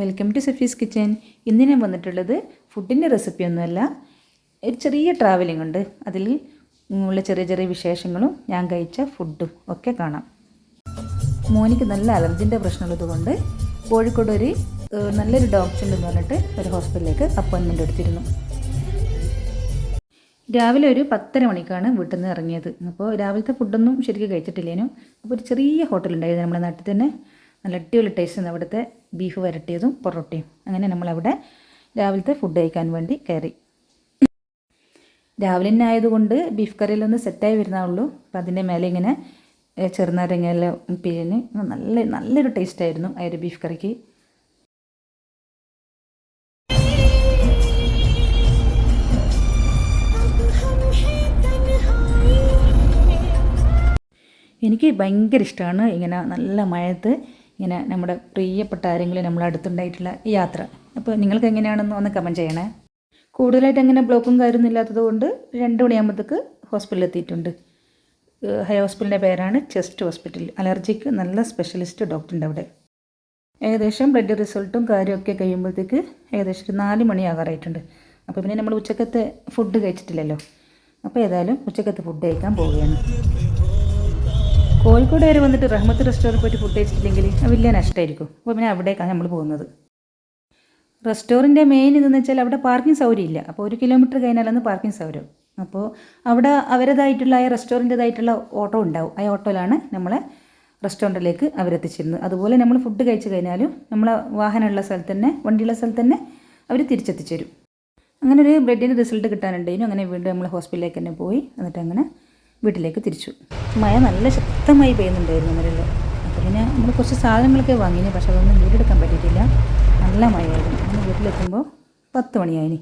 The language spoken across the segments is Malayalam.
Welcome to സഫീസ് kitchen. ഇന്ന് ഞാൻ വന്നിട്ടുള്ളത് ഫുഡിന്റെ റെസിപ്പി ഒന്നുമല്ല. ഒരു ചെറിയ ട്രാവലിംഗ് ഉണ്ട്. അതിൽ ഉള്ള ചെറിയ ചെറിയ വിശേഷങ്ങളും ഞാൻ കഴിച്ച ഫുഡും ഒക്കെ കാണാം. മോനിക്ക് നല്ല അലർജിന്റെ പ്രശ്നമുള്ളത് കൊണ്ട് കോഴിക്കോട് ഒരു നല്ലൊരു ഡോക്ടർ ഉണ്ടെന്ന് പറഞ്ഞിട്ട് ഒരു ഹോസ്പിറ്റലിലേക്ക് അപ്പോയിൻമെന്റ് എടുത്തിരുന്നു. രാവിലെ ഒരു പത്തര മണിക്കാണ് വീട്ടിൽ നിന്ന് ഇറങ്ങിയത്. അപ്പോൾ രാവിലത്തെ ഫുഡൊന്നും ശരിക്കും കഴിച്ചിട്ടില്ലേനും. അപ്പോൾ ഒരു ചെറിയ ഹോട്ടലുണ്ടായിരുന്നു നമ്മുടെ നാട്ടിൽ തന്നെ. നല്ല അടിപൊളി ടേസ്റ്റ് അവിടുത്തെ ബീഫ് വരട്ടിയതും പൊറോട്ടയും. അങ്ങനെ നമ്മളവിടെ രാവിലത്തെ ഫുഡ് കഴിക്കാൻ വേണ്ടി കയറി. രാവിലെ തന്നെ ആയതുകൊണ്ട് ബീഫ് കറിയിലൊന്ന് സെറ്റായി വരുന്നേ അപ്പം അതിന്റെ മേലെ ഇങ്ങനെ ചെറുനാരങ്ങയെല്ലാം പിഴിഞ്ഞ് നല്ല നല്ലൊരു ടേസ്റ്റായിരുന്നു ആ ഒരു ബീഫ് കറിക്ക്. എനിക്ക് ഭയങ്കര ഇഷ്ടമാണ് ഇങ്ങനെ നല്ല മഴയത്ത് ഇങ്ങനെ നമ്മുടെ പ്രിയപ്പെട്ട ആരെങ്കിലും നമ്മളെ അടുത്തുണ്ടായിട്ടുള്ള യാത്ര. അപ്പോൾ നിങ്ങൾക്ക് എങ്ങനെയാണെന്ന് ഒന്ന് കമന്റ് ചെയ്യണേ. കൂടുതലായിട്ട് അങ്ങനെ ബ്ലോക്കും കാര്യമൊന്നും ഇല്ലാത്തത് കൊണ്ട് രണ്ട് മണിയാകുമ്പോഴത്തേക്ക് ഹോസ്പിറ്റലിൽ എത്തിയിട്ടുണ്ട്. ഹൈ ഹോസ്പിറ്റലിന്റെ പേരാണ് ചെസ്റ്റ് ഹോസ്പിറ്റൽ അലർജിക്ക് നല്ല സ്പെഷ്യലിസ്റ്റ് ഡോക്ടർ ഉണ്ട് അവിടെ. ഏകദേശം ബ്ലഡ് റിസൾട്ടും കാര്യമൊക്കെ കഴിയുമ്പോഴത്തേക്ക് ഏകദേശം ഒരു നാല് മണിയാകാറായിട്ടുണ്ട്. അപ്പോൾ പിന്നെ നമ്മൾ ഉച്ചക്കത്തെ ഫുഡ് കഴിച്ചിട്ടില്ലല്ലോ. അപ്പോൾ ഏതായാലും ഉച്ചക്കത്തെ ഫുഡ് കഴിക്കാൻ പോവുകയാണ്. കോഴിക്കോട് വരെ വന്നിട്ട് റഹ്മത്ത് റെസ്റ്റോറന്റ് പോയിട്ട് ഫുഡ് കഴിച്ചിട്ടില്ലെങ്കിൽ വലിയ നഷ്ടമായിരിക്കും അപ്പോൾ പിന്നെ അവിടേക്കാണ് നമ്മൾ പോകുന്നത്. റെസ്റ്റോറന്റിന്റെ മെയിൻ ഇതെന്ന് വെച്ചാൽ അവിടെ പാർക്കിംഗ് സൗകര്യം ഇല്ല. അപ്പോൾ ഒരു കിലോമീറ്റർ കഴിഞ്ഞാലാണ് പാർക്കിംഗ് സൗകര്യം. അപ്പോൾ അവിടെ അവരതായിട്ടുള്ള ആ റെസ്റ്റോറന്റേതായിട്ടുള്ള ഓട്ടോ ഉണ്ടാവും. ആ ഓട്ടോയിലാണ് നമ്മളെ റെസ്റ്റോറന്റിലേക്ക് അവരെത്തിച്ചിരുന്നത്. അതുപോലെ നമ്മൾ ഫുഡ് കഴിച്ചു കഴിഞ്ഞാലും നമ്മളെ വാഹനമുള്ള സ്ഥലത്ത് തന്നെ വണ്ടിയുള്ള സ്ഥലത്ത് തന്നെ അവർ തിരിച്ചെത്തിച്ചു തരും അങ്ങനെ ഒരു ബ്ലഡിന്റെ റിസൾട്ട് കിട്ടാനുണ്ടായിരുന്നു. അങ്ങനെ വീണ്ടും നമ്മൾ ഹോസ്പിറ്റലിലേക്ക് തന്നെ പോയി. എന്നിട്ട് അങ്ങനെ വീട്ടിലേക്ക് തിരിച്ചു. മഴ നല്ല ശക്തമായി പെയ്യുന്നുണ്ടായിരുന്നു അന്നേരം അപ്പോൾ പിന്നെ നമ്മൾ കുറച്ച് സാധനങ്ങളൊക്കെ വാങ്ങിന് പക്ഷെ അതൊന്നും വീടെടുക്കാൻ പറ്റിയിട്ടില്ല. നല്ല മഴയായിരുന്നു. അങ്ങനെ വീട്ടിലെത്തുമ്പോൾ പത്ത് മണിയായിനി.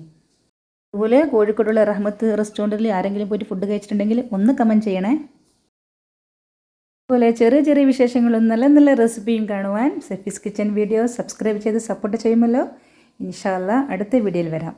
അതുപോലെ കോഴിക്കോടുള്ള റഹ്മത്ത് റെസ്റ്റോറന്റിൽ ആരെങ്കിലും പോയിട്ട് ഫുഡ് കഴിച്ചിട്ടുണ്ടെങ്കിൽ ഒന്ന് കമന്റ് ചെയ്യണേ. അതുപോലെ ചെറിയ ചെറിയ വിശേഷങ്ങളും നല്ല നല്ല റെസിപ്പിയും കാണുവാൻ സെഫീസ് കിച്ചൻ വീഡിയോ സബ്സ്ക്രൈബ് ചെയ്ത് സപ്പോർട്ട് ചെയ്യുമല്ലോ. ഇൻഷാല്ല അടുത്ത വീഡിയോയിൽ വരാം.